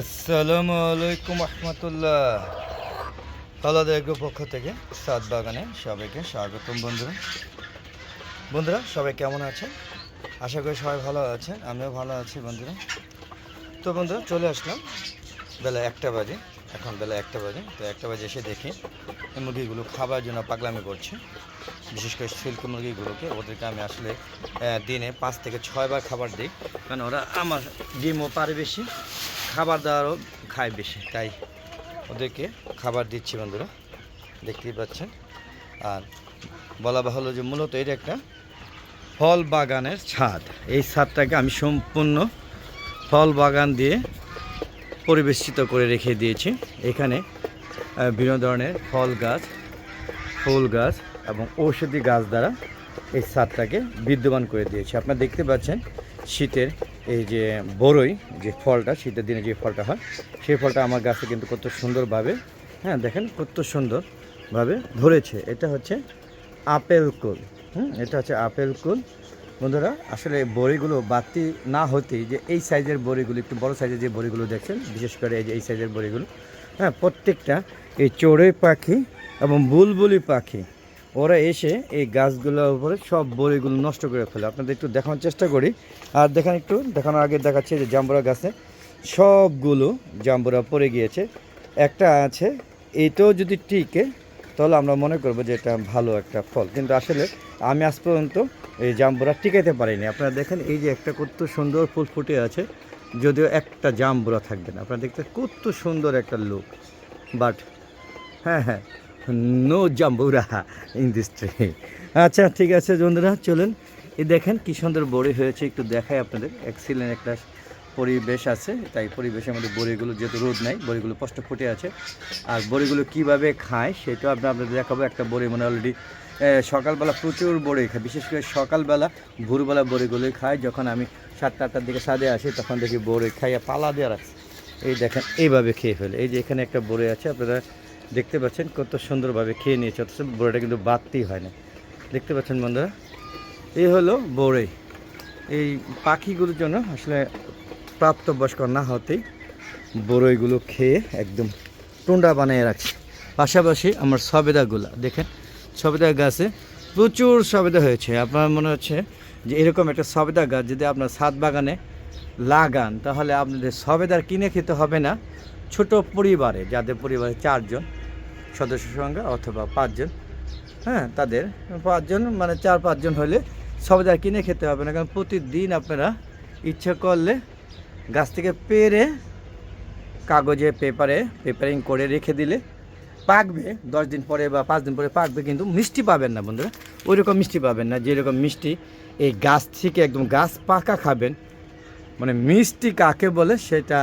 আসসালামু আলাইকুম রহমতুল্লাহ। আলাদা পক্ষ থেকে সাত বাগানে সবাইকে স্বাগতম বন্ধুরা। বন্ধুরা, সবাই কেমন আছেন? আশা করি সবাই ভালো আছেন, আমিও ভালো আছি বন্ধুরা। তো বন্ধুরা, চলে আসলাম। বেলা একটা বাজে, এখন বেলা একটা বাজে। তো একটা বাজে এসে দেখি এই মুরগিগুলো খাবার জন্য পাগলামি করছে। বিশেষ করে সিল্ক মুরগিগুলোকে, ওদেরকে আমি আসলে দিনে পাঁচ থেকে ছয়বার খাবার দিই। কারণ ওরা আমার ডিমও পারে বেশি খাবার দাবারও খায় বেশি, তাই ওদেরকে খাবার দিচ্ছি বন্ধুরা, দেখতেই পাচ্ছেন। আর বলা বাহুল্য যে মূলত এটা একটা ফল বাগানের ছাদ, এই ছাদটাকে আমি সম্পূর্ণ ফল বাগান দিয়ে পরিবেষ্টিত করে রেখে দিয়েছি। এখানে বিভিন্ন ধরনের ফল গাছ, ফুল গাছ এবং ঔষধি গাছ দ্বারা এই ছাদটাকে বিদ্যমান করে দিয়েছি। আপনারা দেখতে পাচ্ছেন, শীতের এই যে বড়ই যে ফলটা, শীতের দিনে যে ফলটা হয়, সেই ফলটা আমার গাছে কিন্তু কত সুন্দরভাবে হ্যাঁ দেখেন কত সুন্দরভাবে ধরেছে। এটা হচ্ছে আপেল কুল, হুম, এটা হচ্ছে আপেল কুল। বন্ধুরা, আসলে বড়িগুলো বাতি না হতেই যে এই সাইজের বড়িগুলো, একটু বড় সাইজের যে বড়িগুলো দেখছেন, বিশেষ করে এই যে এই সাইজের বড়িগুলো হ্যাঁ প্রত্যেকটা এই চড়ুই পাখি এবং বুলবুলি পাখি ওরা এসে এই গাছগুলোর উপরে সব বড়িগুলো নষ্ট করে ফেলে। আপনাদের একটু দেখানোর চেষ্টা করি। আর দেখেন একটু, দেখানোর আগে দেখাচ্ছে যে জাম্বুরা গাছে। সবগুলো জাম্বুরা পড়ে গিয়েছে। একটা আছে এইটাও যদি টিকে, তাহলে আমরা মনে করব যে এটা ভালো একটা ফল। কিন্তু আসলে আমি আজ পর্যন্ত এই জাম্বুরা টিকাইতে পারিনি। আপনারা দেখেন, এই যে একটা কত সুন্দর ফুল ফুটে আছে, যদিও একটা জাম্বুরা থাকবে না। আপনারা দেখতে কত সুন্দর একটা লুক বাট হ্যাঁ হ্যাঁ নো জাম্বুরা ইন দিস ট্রি আচ্ছা ঠিক আছে বন্ধুরা, চলুন। এই দেখেন কি সুন্দর বড়ি হয়েছে, একটু দেখাই আপনাদের। এক্সিলেন্ট একটা পরিবেশ আছে, তাই পরিবেশের মধ্যে বড়িগুলো যেহেতু রোদ নাই, বড়িগুলো স্পষ্ট ফুটে আছে। আর বড়িগুলো কীভাবে খায় সেটাও আপনি আপনাদের দেখাবো। একটা বড়ি মানে অলরেডি সকালবেলা প্রচুর বড়ি খায়। বিশেষ করে সকালবেলা, ভোরবেলা বড়িগুলোই খায়। যখন আমি সাতটা আটটার দিকে সাদে আসি, তখন দেখি বড়ি খাইয়া পালা দেওয়া রাখছে। এই দেখেন, এইভাবে খেয়ে ফেলে। এই যে এখানে একটা বড়ি আছে, আপনারা দেখতে পাচ্ছেন কত সুন্দরভাবে খেয়ে নিয়েছে, অথচ বড়িটা কিন্তু বাড়তেই হয় না। দেখতে পাচ্ছেন বন্ধুরা, এই হলো বড়ই এই পাখিগুলোর জন্য আসলে প্রাপ্তবয়স্ক না হতেই বড়ইগুলো খেয়ে একদম টুন্ডা বানিয়ে রাখছে। পাশাপাশি আমার সবেদাগুলো, দেখেন সবেদা গাছে প্রচুর সবেদা হয়েছে। আপনার মনে হচ্ছে যে এরকম একটা সবেদা গাছ যদি আপনার ছাদ বাগানে লাগান, তাহলে আপনাদের সবেদার কিনে খেতে হবে না। ছোট পরিবারে, যাদের পরিবারে চারজন সদস্য সংখ্যা অথবা পাঁচজন হ্যাঁ তাদের পাঁচজন মানে চার, পাঁচজন হলে সবেদার কিনে খেতে হবে না, কারণ প্রতিদিন আপনারা ইচ্ছে করলে গাছ থেকে পেরে কাগজে, পেপারে, পেপারিং করে রেখে দিলে পাকবে, দশ দিন পরে বা পাঁচ দিন পরে পাকবে, কিন্তু মিষ্টি পাবেন না বন্ধুরা। ওই রকম মিষ্টি পাবেন না, যেরকম মিষ্টি এই গাছ থেকে একদম গাছ পাকা খাবেন। মানে মিষ্টি কাকে বলে সেটা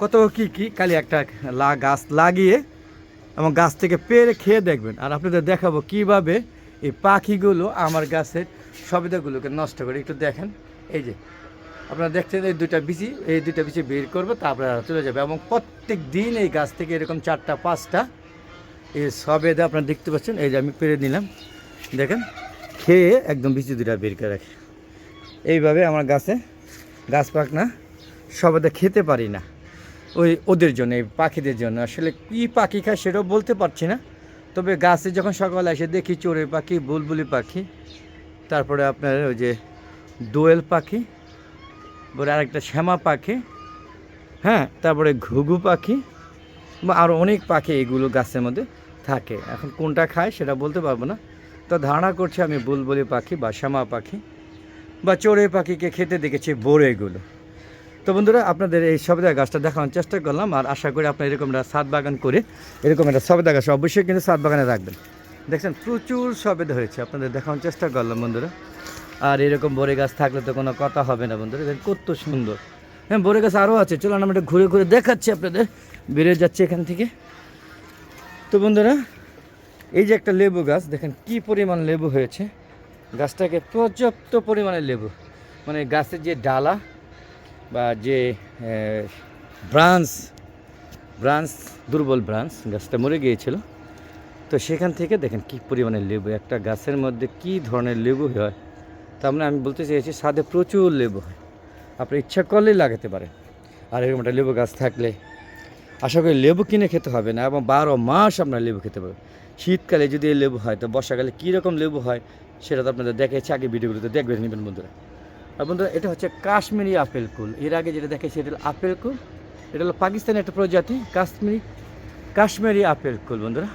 কত কি কি, খালি একটা লা গাছ লাগিয়ে এবং গাছ থেকে পেরে খেয়ে দেখবেন। আর আপনাদের দেখাবো কীভাবে এই পাখিগুলো আমার গাছের সবিধাগুলোকে নষ্ট করে। একটু দেখেন, এই যে। আপনারা দেখছেন এই দুইটা বিচি, এই দুইটা বিচি বের করব, তারপরে চলে যাবে। এবং প্রত্যেক দিন এই গাছ থেকে এরকম চারটা, পাঁচটা এই সবেদা আপনারা দেখতে পাচ্ছেন। এই যে আমি পেরে নিলাম। দেখেন, খেয়ে একদম বিচি দুটা বের করে রাখে। এইভাবে আমার গাছে গাছ পাক না, সবেদা খেতে পারি না। ওই ওদের জন্য, এই পাখিদের জন্য। আসলে কী পাখি খায় সেটাও বলতে পারছি না। তবে গাছে যখন সকালে এসে দেখি চড়ুই পাখি, বুলবুলি পাখি, তারপরে আপনার ওই যে দোয়েল পাখি পরে আরেকটা শ্যামা পাখি হ্যাঁ তারপরে ঘুঘু পাখি, বা আরও অনেক পাখি এগুলো গাছের মধ্যে থাকে। এখন কোনটা খায় সেটা বলতে পারব না। তো ধারণা করছি আমি বুলবুলি পাখি বা শ্যামা পাখি, বা চড়ুই পাখিকে খেতে দেখেছি বোরেগুলো। তো বন্ধুরা, আপনাদের এই সবেদা গাছটা দেখানোর চেষ্টা করলাম আর আশা করি আপনার এরকম একটা সাত বাগান করে এরকম একটা সবেদা গাছ অবশ্যই কিন্তু সাত বাগানে রাখবেন। দেখছেন, প্রচুর সবেদা হয়েছে, আপনাদের দেখানোর চেষ্টা করলাম বন্ধুরা। আর এরকম বড়ে গাছ থাকলে তো কোনো কথা হবে না বন্ধুরা কত সুন্দর। হ্যাঁ বড়ে গাছ আরও আছে, চলুন আমরা একটু ঘুরে ঘুরে দেখাচ্ছি আপনাদের। বেরিয়ে যাচ্ছে এখান থেকে। তো বন্ধুরা, এই যে একটা লেবু গাছ, দেখেন কি পরিমাণ লেবু হয়েছে। গাছটাকে পর্যাপ্ত পরিমাণে লেবু। মানে গাছের যে ডালা বা যে ব্রাঞ্চ ব্রাঞ্চ, দুর্বল ব্রাঞ্চ গাছটা মরে গিয়েছিল। তো সেখান থেকে দেখেন কি পরিমাণে লেবু, একটা গাছের মধ্যে কি ধরনের লেবু হয়। তার মানে আমি বলতে চেয়েছি স্বাদে প্রচুর লেবু হয়। আপনি ইচ্ছা করলেই লাগাতে পারেন। আর এরকম একটা লেবু গাছ থাকলে আশা করি লেবু কিনে খেতে হবে না এবং বারো মাস আপনার লেবু খেতে পারবেন। শীতকালে যদি লেবু হয়, তো বর্ষাকালে কীরকম লেবু হয়, সেটা তো আপনাদের দেখেছি আগে ভিডিওগুলোতে দেখবেন নেবেন বন্ধুরা। আর বন্ধুরা, এটা হচ্ছে কাশ্মীরি আপেল কুল। এর আগে যেটা এটা হলো আপেল কুল। এটা হলো পাকিস্তানের একটা প্রজাতি, কাশ্মীরি কাশ্মীরি আপেল কুল বন্ধুরা।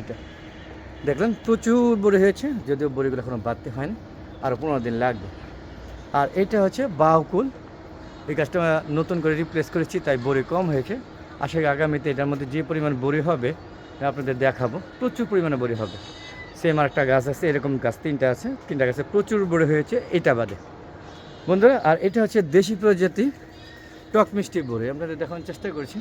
এটা দেখলেন, প্রচুর বড়ি হয়েছে, যদিও বড়িগুলো এখনও বাড়তে হয়নি আরও পনেরো দিন লাগবে। আর এটা হচ্ছে বাউকুল এই গাছটা নতুন করে রিপ্লেস করেছি, তাই বড়ি কম হয়েছে। আশা করি আগামীতে এটার মধ্যে যে পরিমাণ বড়ি হবে আপনাদের দেখাবো। প্রচুর পরিমাণে বড়ি হবে। সেম আর একটা গাছ আছে, এরকম গাছ, তিনটা আছে। তিনটা গাছে প্রচুর বড়ি হয়েছে, এটা বাদে। বন্ধুরা, আর এটা হচ্ছে দেশি প্রজাতি টক মিষ্টি বড়ি। আপনাদের দেখানোর চেষ্টা করছি।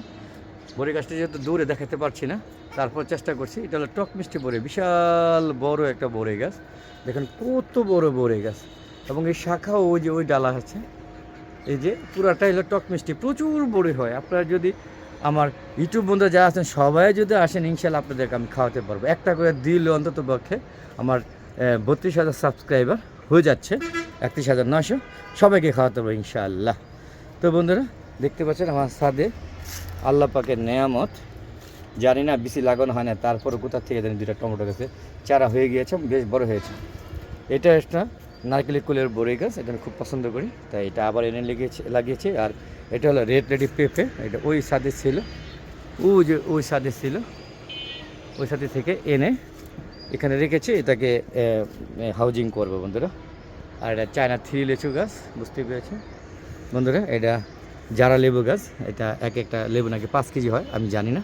বড়ি গাছটা যেহেতু দূরে দেখাতে পারছি না, তারপর চেষ্টা করছি। এটা হলো টক মিষ্টি বড়ি, বিশাল বড় একটা বড়ি গাছ। দেখেন কত বড় বড়ি গাছ। এবং এই শাখাও ওই যে ওই ডালা আছে। এই যে পুরাটাই হলো টক মিষ্টি। প্রচুর বড়ি হয়। আপনারা যদি আমার ইউটিউব বন্ধুরা যারা আছেন, সবাই যদি আসেন ইনশাল্লাহ আপনাদেরকে আমি খাওয়াতে পারব। একটা করে দিল অন্তত পক্ষে আমার বত্রিশ হাজার সাবস্ক্রাইবার হয়ে যাচ্ছে। একত্রিশ হাজার নশো সবাইকে খাওয়াতে হবে ইনশাআল্লাহ। তো বন্ধুরা, দেখতে পাচ্ছেন আমার সাদে আল্লাহ পাকের নেয়ামত। জানি না বেশি লাগানো হয় না, তারপরে কোথা থেকে জানি দুটা টমেটো গাছে। চারা হয়ে গিয়েছে বেশ বড় হয়েছে। এটা একটা নারকেলের কুলের বড়ই গাছ, এটা আমি খুব পছন্দ করি, তাই এটা আবার এনে লেগেছে, লাগিয়েছি। আর এটা হলো রেড রেডি পেঁপে, এটা ওই স্বাদের ছিল। ও যে ওই স্বাদের ছিল, ওই সাথে থেকে এনে এখানে রেখেছি, এটাকে হাউজিং করব বন্ধুরা। আর এটা চায়না থ্রি লেচু গাছ বুঝতে পেরেছি বন্ধুরা, এটা যারা লেবু গাছ, এটা এক একটা লেবু নাকি পাঁচ কেজি হয়, আমি জানি না।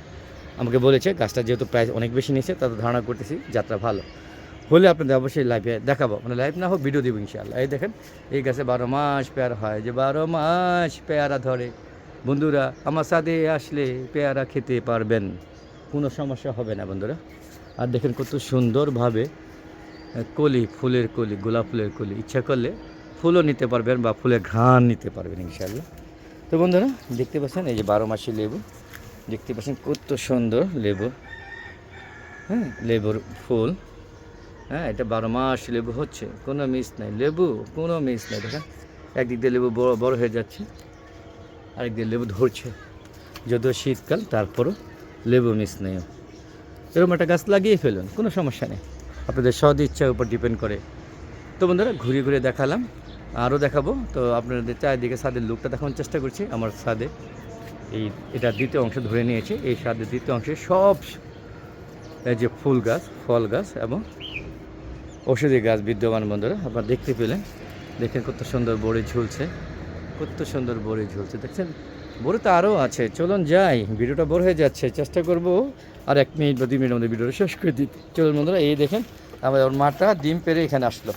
আমাকে বলেছে, গাছটা যেহেতু প্রাইস অনেক বেশি নিয়েছে তাতে ধারণা করতেছি যাত্রা ভালো। হলে আপনাদের অবশ্যই লাইভে দেখাবো। মানে লাইভ না হোক ভিডিও দেবো ইনশাআল্লাহ। এই দেখেন, এই গাছে বারো মাস পেয়ারা হয়। যে বারো মাস পেয়ারা ধরে, বন্ধুরা, আমার সাথে আসলে পেয়ারা খেতে পারবেন। কোনো সমস্যা হবে না, বন্ধুরা। আর দেখেন কত সুন্দরভাবে কলি, ফুলের কলি, গোলাপ ফুলের কলি, ইচ্ছা করলে ফুলও নিতে পারবেন বা ফুলের ঘ্রাণ নিতে পারবেন ইনশাআল্লাহ। তো বন্ধুরা, দেখতে পাচ্ছেন এই যে বারো মাসি লেবু, দেখতে পাচ্ছেন কত সুন্দর লেবু। হ্যাঁ লেবুর ফুল। হ্যাঁ এটা বারো মাস লেবু হচ্ছে, কোনো মিস নাই। লেবু, কোনো মিস নাই, দেখেন। একদিক দিয়ে লেবু বড় বড় হয়ে যাচ্ছে, আরেক দিয়ে লেবু ধরছে। যদিও শীতকাল, তারপরও লেবু মিস নেই। এরকম একটা গাছ লাগিয়ে ফেলুন, কোনো সমস্যা নেই। আপনাদের সদ ইচ্ছার উপর ডিপেন্ড করে। তো বন্ধুরা ঘুরে ঘুরে দেখালাম, আরও দেখাবো। তো আপনাদের চারিদিকে ছাদের লুকটা দেখানোর চেষ্টা করছি, আমার ছাদে। এই, এটা দ্বিতীয় অংশ ধরে নিয়েছে, এই ছাদের দ্বিতীয় অংশে সব যে ফুল গাছ, ফল গাছ এবং ঔষধি গাছ বিদ্যমান বন্ধুরা, আপনারা দেখতে পেলেন। দেখেন কত সুন্দর বড়ি ঝুলছে, কত সুন্দর বড়ি ঝুলছে, দেখছেন? বড়ি তো আরও আছে। চলুন যাই, ভিডিওটা বড় হয়ে যাচ্ছে, চেষ্টা করব। আর এক মিনিট বা দুই মিনিটের মধ্যে ভিডিওটা শেষ করে দিতে। চলুন বন্ধুরা, এই দেখেন আমার ওর মাটা ডিম পেরে এখানে আসলো।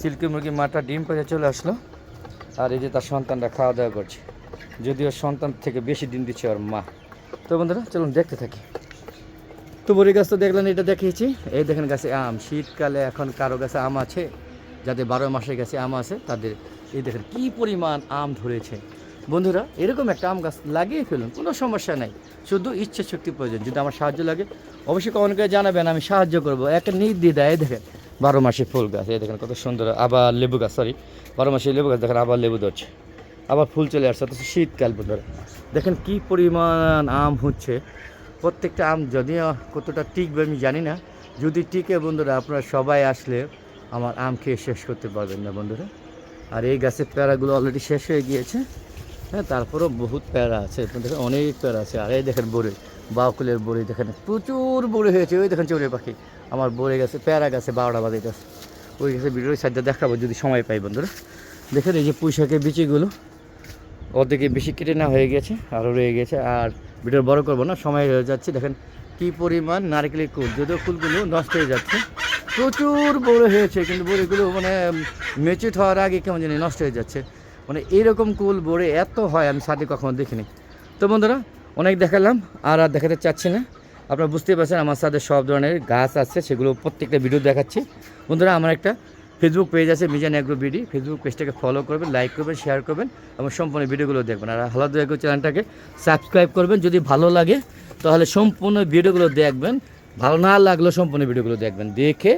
সিল্কি মুরগি মাটা ডিম পেরে চলে আসলো। আর এই যে তার সন্তানরা খাওয়া দাওয়া করছে। যদিও সন্তান থেকে বেশি ডিম দিচ্ছে ওর মা। তো বন্ধুরা, চলুন দেখতে থাকি। তো বড়ি গাছ তো দেখলেন, এটা দেখিয়েছি। এই দেখেন গাছে আম। শীতকালে এখন কারও গাছে আম আছে। যাদের বারো মাসের গাছে আম আছে, তাদের এই দেখেন কি পরিমাণ আম ধরেছে। বন্ধুরা, এরকম একটা আম গাছ লাগিয়ে ফেলুন, কোনো সমস্যা নাই। শুধু ইচ্ছে শক্তি প্রয়োজন, যদি আমার সাহায্য লাগে, অবশ্যই কমেন্ট করে জানাবেন, আমি সাহায্য করব। একটা নির্দ্বিধায় এই দেখেন, বারো মাসে ফুল গাছ, এই দেখেন কত সুন্দর, আবার লেবু গাছ সরি বারো মাসে লেবু গাছ, দেখেন আবার লেবু ধরছে, আবার ফুল চলে আসছে, অথচ শীতকাল বন্ধুরা। দেখেন কি পরিমাণ আম হচ্ছে, প্রত্যেকটা আম যদি কতটা টিকবে আমি জানি না, যদি টিকে বন্ধুরা, আপনারা সবাই আসলে আমার আম খেয়ে শেষ করতে পারবেন না বন্ধুরা। আর এই গাছের প্যারাগুলো অলরেডি শেষ হয়ে গিয়েছে। হ্যাঁ তারপরেও বহুত প্যারা আছে। দেখেন অনেক প্যারা আছে। আর এই দেখেন বড়ি, বাউকুলের বড়ি দেখেন, প্রচুর বড়ি হয়েছে। ওই দেখেন চড়ে পাখি, আমার বড়ে গেছে, প্যারা গেছে, বারোটা বাজে গেছে। ওই গেছে ভিডিওর সাইডটা দেখাবো, যদি সময় পাই বন্ধুরা। দেখেন এই যে পুঁই শাকের বিচিগুলো অর্ধেকে বেশি কেটে না হয়ে গেছে, আরও রয়ে গেছে। আর ভিডিও বড় করব না, সময় হয়ে যাচ্ছে। দেখেন কি পরিমাণ নারকেলের কুল, যদিও কুলগুলো নষ্ট হয়ে যাচ্ছে। প্রচুর বড় হয়েছে, কিন্তু বড়িগুলো মানে মেচুট হওয়ার আগে কেমন জানি নষ্ট হয়ে যাচ্ছে। মানে এইরকম কুল বড়ে এত হয়, আমি সাথে কখনো দেখিনি। তো বন্ধুরা, অনেক দেখালাম, আর আর দেখাতে চাচ্ছি না। আপনারা বুঝতেই পারছেন, আমার সাথে সব ধরনের গাছ আছে, সেগুলো প্রত্যেকটা ভিডিও দেখাচ্ছি। বন্ধুরা, আমার একটা ফেসবুক পেজ আছে, মিজান অ্যাগ্রো বিডি ফেসবুক পেজটাকে ফলো করবেন লাইক করবেন শেয়ার করবেন, এবং সম্পূর্ণ ভিডিওগুলো দেখবেন। আর হালাদু অ্যাগ্রো চ্যানেলটাকে সাবস্ক্রাইব করবেন, যদি ভালো লাগে, তাহলে সম্পূর্ণ ভিডিওগুলো দেখবেন। ভালো না লাগলেও সম্পূর্ণ ভিডিওগুলো দেখবেন। দেখে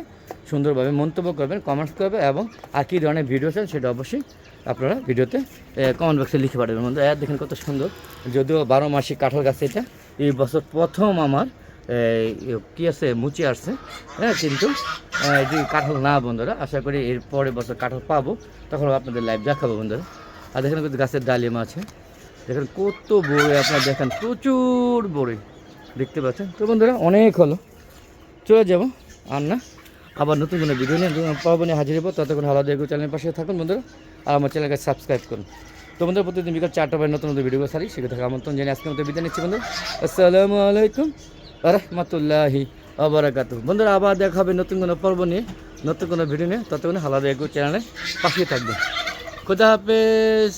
সুন্দরভাবে মন্তব্য করবেন কমেন্টস করবেন, এবং আর কী ধরনের ভিডিও চান সেটা অবশ্যই আপনারা ভিডিওতে? কমেন্ট বক্সে লিখে পাঠাবেন বন্ধুরা এর দেখেন কত সুন্দর। যদিও বারো মাসি কাঁঠাল গাছ এটা এই বছর প্রথম আমার কী আছে মুচি আসছে। হ্যাঁ কিন্তু এটি কাঁঠাল না বন্ধুরা। আশা করি এর পরের বছর কাঁঠাল পাবো। তখন আপনাদের লাইভ দেখাবো বন্ধুরা। আর দেখেন গাছের ডালিম আছে। দেখেন কত বড়ি আপনারা দেখেন প্রচুর বড়ি। দেখতে পাচ্ছেন? তো বন্ধুরা অনেক হলো। চলে যাব। আর না আবার নতুন কোনো ভিডিও নিয়ে পাবো নিয়ে হাজির হব। ততক্ষণ হালা দেখো চ্যানেলের পাশে থাকুন বন্ধুরা। আর আমার চ্যানেলকে সাবস্ক্রাইব করুন। তো বন্ধুরা, প্রতিদিন বিকাল চারটা বাজে নতুন নতুন ভিডিও সারি সেখানে থেকে আমন্ত্রণ জানিয়ে আজকে মতো বিদায় নিচ্ছি বন্ধুরা। আসসালামু আলাইকুম রহমতুল্লাহি আবরাকাতু বন্ধুরা, আবার দেখা হবে নতুন কোনো পর্ব নিয়ে, নতুন কোনো ভিডিও নিয়ে। ততক্ষণ হালা দেখো চ্যানেলে পাশে থাকবেন খুদা হাফেজ।